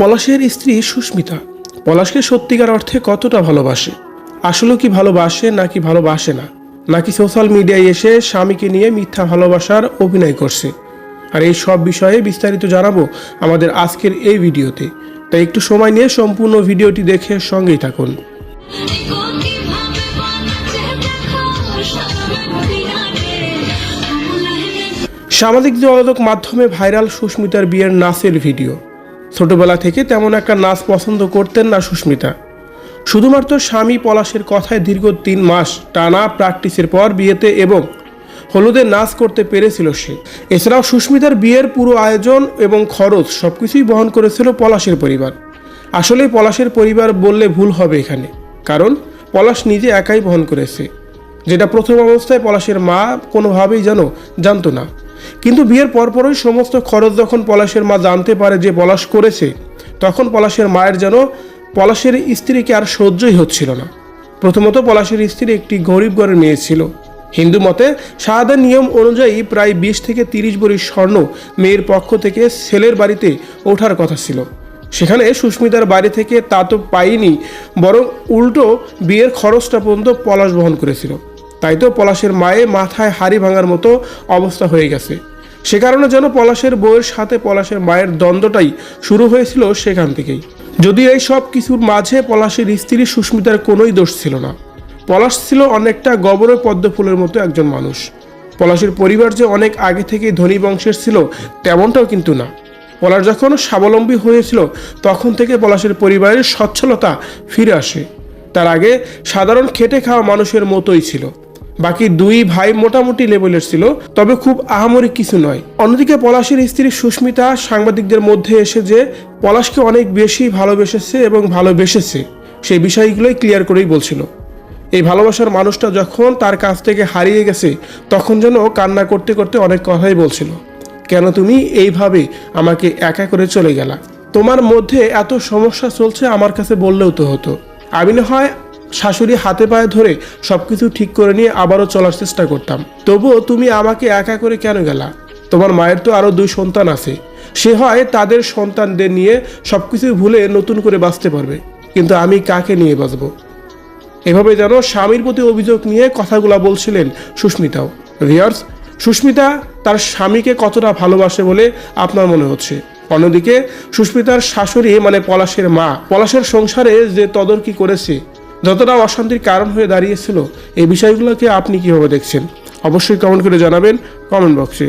পলাশের স্ত্রী সুস্মিতা। পলাশকে সত্যিকার অর্থে কতটা ভালোবাসে? আসলে কি ভালোবাসে নাকি ভালোবাসে না? নাকি সোশ্যাল মিডিয়ায় এসে স্বামীকে নিয়ে মিথ্যা ভালোবাসার অভিনয় করছে? আর এই সব বিষয়ে বিস্তারিত জানাব আমাদের আজকের এই ভিডিওতে। তাই একটু সময় নিয়ে সম্পূর্ণ ভিডিওটি দেখে সঙ্গেই থাকুন। সামাজিক যোগাযোগ মাধ্যমে ভাইরাল সুস্মিতার বিয়ের নাচের ভিডিও। ছোটবেলা থেকে তেমন একটা নাচ পছন্দ করতেন না সুস্মিতা। শুধুমাত্র স্বামী পলাশের কথায় দীর্ঘ তিন মাস টানা প্র্যাকটিসের পর বিয়েতে এবং হলুদে নাচ করতে পেরেছিল সে। এছাড়াও সুস্মিতার বিয়ের পুরো আয়োজন এবং খরচ সব কিছুই বহন করেছিল পলাশের পরিবার। আসলে পলাশের পরিবার বললে ভুল হবে এখানে, কারণ পলাশ নিজে একাই বহন করেছে। যেটা প্রথম অবস্থায় পলাশের মা কোনোভাবেই যেন জানতো না। কিন্তু বিয়ের পরপরই সমস্ত খরচ যখন পলাশের মা জানতে পারে যে পলাশ করেছে, তখন পলাশের মায়ের যেন পলাশের স্ত্রীকে আর সহ্যই হচ্ছিল না। প্রথমত পলাশের স্ত্রী একটি গরিব ঘরের মেয়ে ছিল। হিন্দু মতে শাহাদের নিয়ম অনুযায়ী প্রায় বিশ থেকে তিরিশ ভরি স্বর্ণ মেয়ের পক্ষ থেকে ছেলের বাড়িতে ওঠার কথা ছিল। সেখানে সুস্মিতার বাড়ি থেকে তা তো পাইনি বরং উল্টো বিয়ের খরচটা পর্যন্ত পলাশ বহন করেছিল। তাই তো পলাশের মায়ে মাথায় হাড়ি ভাঙার মতো অবস্থা হয়ে গেছে। সে কারণে যেন পলাশের বউয়ের সাথে পলাশের মায়ের দ্বন্দ্বটাই শুরু হয়েছিল সেখান থেকেই। যদিও এই সব কিছুর মাঝে পলাশের স্ত্রী সুস্মিতার কোনোই দোষ ছিল না। পলাশ ছিল অনেকটা গবরে পদ্ম ফুলের মতো একজন মানুষ। পলাশের পরিবার যে অনেক আগে থেকেই ধনী বংশের ছিল তেমনটাও কিন্তু না। পলাশ যখন স্বাবলম্বী হয়েছিল, তখন থেকে পলাশের পরিবারের সচ্ছলতা ফিরে আসে। তার আগে সাধারণ খেটে খাওয়া মানুষের মতোই ছিল। বাকি দুই ভাই মোটামুটি লেভেলের ছিল, তবে খুব আহামরি কিছু নয়। অন্যদিকে পলাশের স্ত্রী সুস্মিতা সাংবাদিকদের মধ্যে এসে যে পলাশকে অনেক বেশি ভালোবেসেছে এবং ভালোবেসেছে, সেই বিষয়গুলোই ক্লিয়ার করেই বলছিল। এই ভালোবাসার মানুষটা যখন তার কাছ থেকে হারিয়ে গেছে, তখন যেন কান্না করতে করতে অনেক কথাই বলছিল, কেন তুমি এইভাবে আমাকে একা করে চলে গেলা? তোমার মধ্যে এত সমস্যা চলছে আমার কাছে বললেও তো হতো। আমি না হয় শাশুড়ি হাতে পায়ে ধরে সবকিছু ঠিক করে নিয়ে আবারও চলার চেষ্টা করতাম। তবুও তুমি আমাকে একা করে কেন গেলা? তোমার মায়ের তো আরও দুই সন্তান আছে। সে হয় তাদের সন্তানদের নিয়ে সব কিছু ভুলে নতুন করে বাঁচতে পারবে। কিন্তু আমি কাকে নিয়ে বাঁচবো? এভাবে যেন স্বামীর প্রতি অভিযোগ নিয়ে কথাগুলো বলছিলেন সুস্মিতাও। ভিয়ার্স সুস্মিতা তার স্বামীকে কতটা ভালোবাসে বলে আপনার মনে হচ্ছে? অন্যদিকে, সুস্মিতার শাশুড়ি মানে পলাশের মা। পলাশের সংসারে যে তদর্কি করেছে যতটা অশান্তির কারণ হয়ে দাঁড়িয়েছিল, এই বিষয়গুলোকে আপনি কীভাবে দেখছেন? অবশ্যই কমেন্ট করে জানাবেন কমেন্ট বক্সে